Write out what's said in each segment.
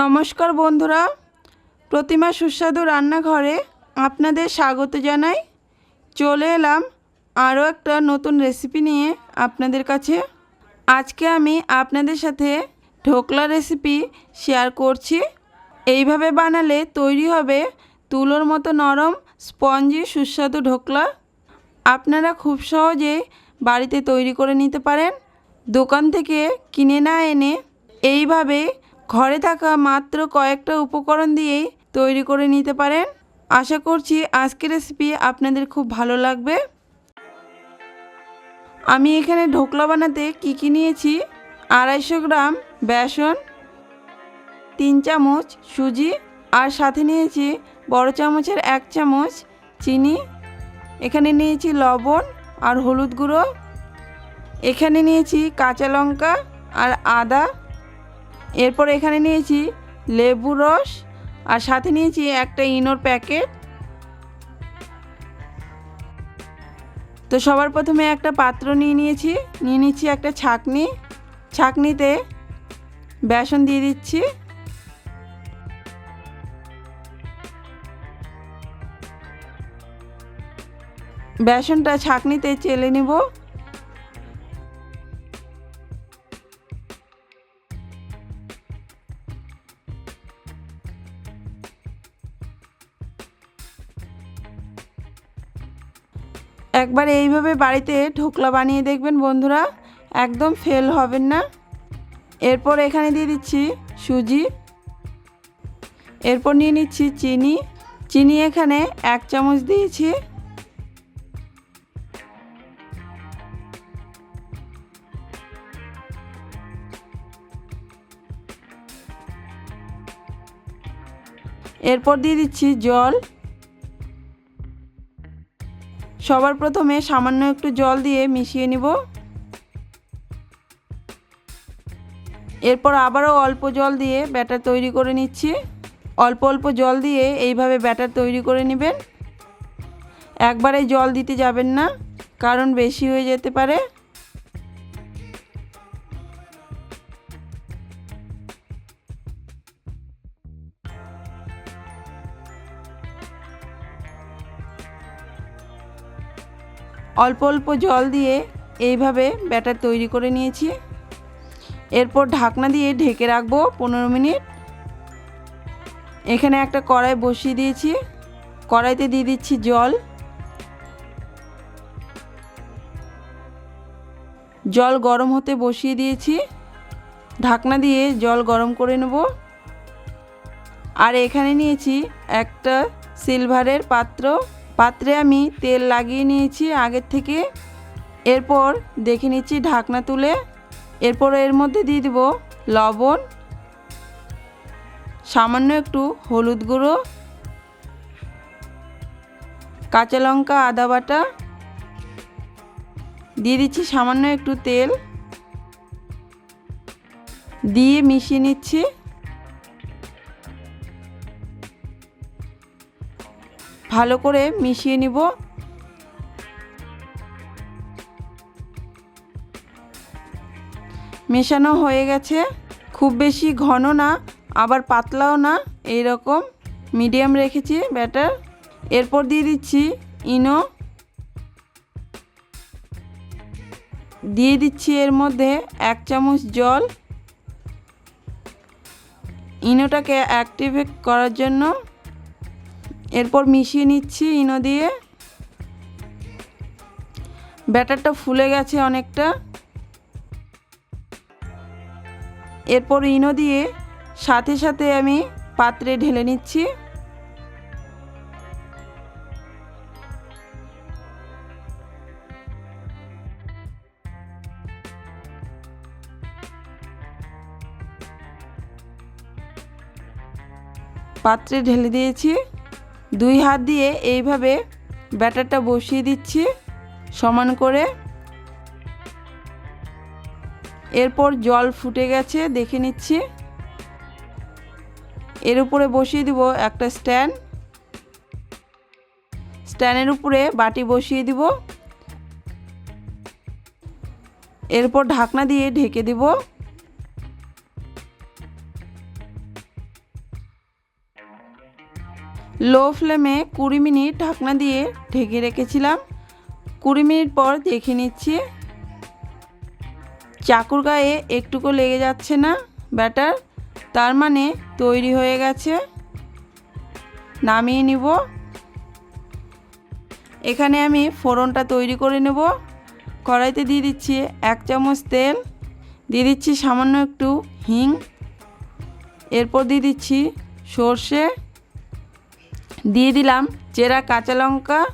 নমস্কার বন্ধুরা, প্রতিমা সুস্বাদু রান্নাঘরে আপনাদের স্বাগত জানাই। চলে এলাম আরও একটা নতুন রেসিপি নিয়ে আপনাদের কাছে। আজকে আমি আপনাদের সাথে ঢোকলা রেসিপি শেয়ার করছি। এইভাবে বানালে তৈরি হবে তুলোর মতো নরম স্পঞ্জি সুস্বাদু ঢোকলা। আপনারা খুব সহজে বাড়িতে তৈরি করে নিতে পারেন। দোকান থেকে কিনে না এনে এইভাবে ঘরে থাকা মাত্র কয়েকটা উপকরণ দিয়েই তৈরি করে নিতে পারেন। আশা করছি আজকের রেসিপি আপনাদের খুব ভালো লাগবে। আমি এখানে ঢোকলা বানাতে কী কী নিয়েছি? আড়াইশো গ্রাম বেসন, তিন চামচ সুজি, আর সাথে নিয়েছি বড় চামচের এক চামচ চিনি। এখানে নিয়েছি লবণ আর হলুদ গুঁড়ো। এখানে নিয়েছি কাঁচা লঙ্কা আর আদা। এরপর এখানে নিয়েছি লেবু রস আর সাথে নিয়েছি একটা ইনোর প্যাকেট। তো সবার প্রথমে একটা পাত্র নিয়ে নিয়েছি, নিয়ে নিচ্ছি একটা ছাকনি। ছাকনিতে বেসন দিয়ে দিচ্ছি। বেসনটা ছাকনিতে চেলে নিব। একবার এইভাবে বাড়িতে ঢোকলা বানিয়ে দেখবেন বন্ধুরা, একদম ফেল হবেন না। এরপর এখানে দিয়ে দিচ্ছি সুজি, এরপর নিয়ে নিচ্ছি চিনি। চিনি এখানে এক চামচ দিয়েছি। এরপর দিয়ে দিচ্ছি জল। সবার প্রথমে সামান্য একটু জল দিয়ে মিশিয়ে নিব। এরপর আবারও অল্প জল দিয়ে ব্যাটার তৈরি করে নিচ্ছি। অল্প অল্প জল দিয়ে এইভাবে ব্যাটার তৈরি করে নেবেন। একবারে জল দিতে যাবেন না, কারণ বেশি হয়ে যেতে পারে। অল্প অল্প জল দিয়ে এইভাবে ব্যাটার তৈরি করে নিয়েছি। এরপর ঢাকনা দিয়ে ঢেকে রাখব পনেরো মিনিট। এখানে একটা কড়াই বসিয়ে দিয়েছি। কড়াইতে দিয়ে দিচ্ছি জল। জল গরম হতে বসিয়ে দিয়েছি। ঢাকনা দিয়ে জল গরম করে নেব। আর এখানে নিয়েছি একটা সিলভারের পাত্র। পাত্রে আমি তেল লাগিয়ে নিয়েছি আগের থেকে। এরপর দেখে নিচ্ছি ঢাকনা তুলে। এরপর এর মধ্যে দিয়ে দিব লবণ, সামান্য একটু হলুদ গুঁড়ো, কাঁচা লঙ্কা, আদা বাটা। দিয়ে দিচ্ছি সামান্য একটু তেল। দিয়ে মিশিয়ে নিচ্ছি। ভালো করে মিশিয়ে নিব। মেশানো হয়ে গেছে। খুব বেশি ঘন না, আবার পাতলাও না এই রকম মিডিয়াম রেখেছি ব্যাটার। এরপর দিয়ে দিচ্ছি ইনো। দিয়ে দিচ্ছি এর মধ্যে এক চামচ জল। ইনোটাকে অ্যাক্টিভেট করার জন্য এরপর মিশিয়ে নিচ্ছি ইনো দিয়ে। ব্যাটারটা ফুলে গেছে অনেকটা। এরপর ইনো দিয়ে সাথে সাথে আমি পাত্রে ঢেলে নিচ্ছি। পাত্রে ঢেলে দিয়েছি। দুই হাত দিয়ে এইভাবে ব্যাটারটা বসিয়ে দিচ্ছি, সমান করে। এরপর জল ফুটে গেছে, দেখে নিচ্ছি। এর উপরে বসিয়ে দিব একটা স্ট্যান্ড। স্ট্যান্ডের উপরে বাটি বসিয়ে দিব। এরপর ঢাকনা দিয়ে ঢেকে দিব। লো ফ্লেমে কুড়ি মিনিট ঢাকনা দিয়ে ঢেকে রেখেছিলাম। কুড়ি মিনিট পর দেখে নিচ্ছি, চাকুর গায়ে একটুকু লেগে যাচ্ছে না, ব্যাটার। তার মানে তৈরি হয়ে গেছে। নামিয়ে নিব। এখানে আমি ফোড়নটা তৈরি করে নেব। কড়াইতে দিয়ে দিচ্ছি এক চামচ তেল, দিয়ে দিচ্ছি সামান্য একটু হিং। এরপর দিয়ে দিচ্ছি সর্ষে। দিয়ে দিলাম। চেরা কাঁচা লঙ্কা,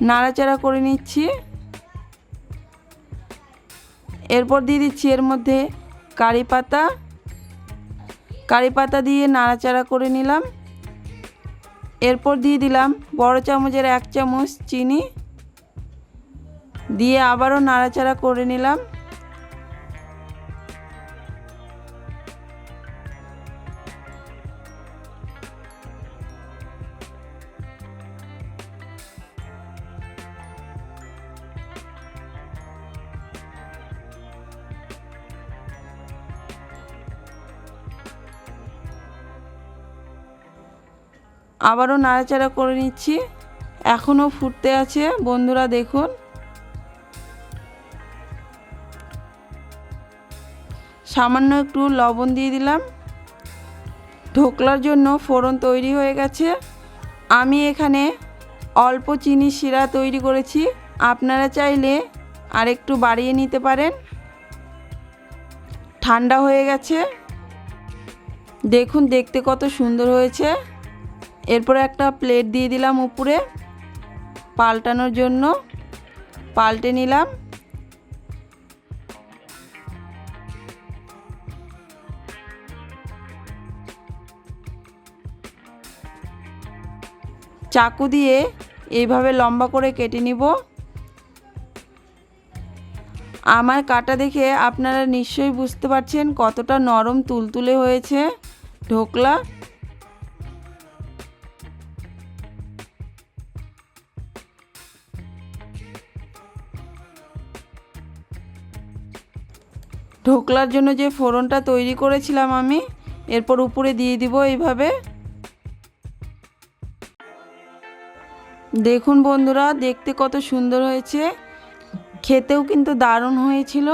নাড়াচাড়া করে নিচ্ছি। এরপর দিয়ে দিচ্ছি এর মধ্যে কারি পাতা। কারি পাতা দিয়ে নাড়াচাড়া করে নিলাম। এরপর দিয়ে দিলাম বড় চামচের এক চামচ চিনি। দিয়ে আবারও নাড়াচাড়া করে নিলাম। আবারও নাড়াচাড়া করে নিচ্ছি। এখনও ফুটতে আছে। বন্ধুরা দেখুন। সামান্য একটু লবণ দিয়ে দিলাম। ঢোকলার জন্য ফোড়ন তৈরি হয়ে গেছে। আমি এখানে অল্প চিনি শিরা তৈরি করেছি। আপনারা চাইলে আর একটু বাড়িয়ে নিতে পারেন। ঠান্ডা হয়ে গেছে। দেখুন, দেখতে কত সুন্দর হয়েছে। এরপরে একটা প্লেট দিয়ে দিলাম উপরে পাল্টানোর জন্য। পাল্টে নিলাম। চাকু দিয়ে এইভাবে লম্বা করে কেটে নিব। আমার কাটা দেখে আপনারা নিশ্চয়ই বুঝতে পারছেন কতটা নরম তুলতুলে হয়েছে ঢোকলা। ঢোকলার জন্য যে ফোড়নটা তৈরি করেছিলাম আমি, এরপর উপরে দিয়ে দিব এইভাবে। দেখুন বন্ধুরা, দেখতে কত সুন্দর হয়েছে। খেতেও কিন্তু দারুণ হয়েছিল।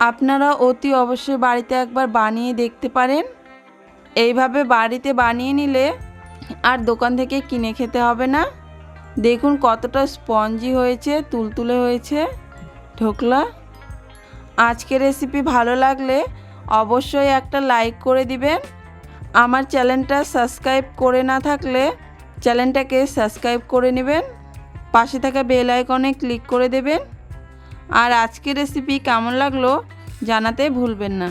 আপনারা অতি অবশ্যই বাড়িতে একবার বানিয়ে দেখতে পারেন। এইভাবে বাড়িতে বানিয়ে নিলে আর দোকান থেকে কিনে খেতে হবে না। দেখুন কতটা স্পঞ্জি হয়েছে, তুলতুলে হয়েছে ঢোকলা। আজকের রেসিপি ভালো লাগলে অবশ্যই একটা লাইক করে দিবেন। আমার চ্যানেলটা সাবস্ক্রাইব করে না থাকলে চ্যানেলটাকে সাবস্ক্রাইব করে নেবেন। পাশে থাকা বেল আইকনে ক্লিক করে দেবেন। আর আজকের রেসিপি কেমন লাগল জানাতে ভুলবেন না।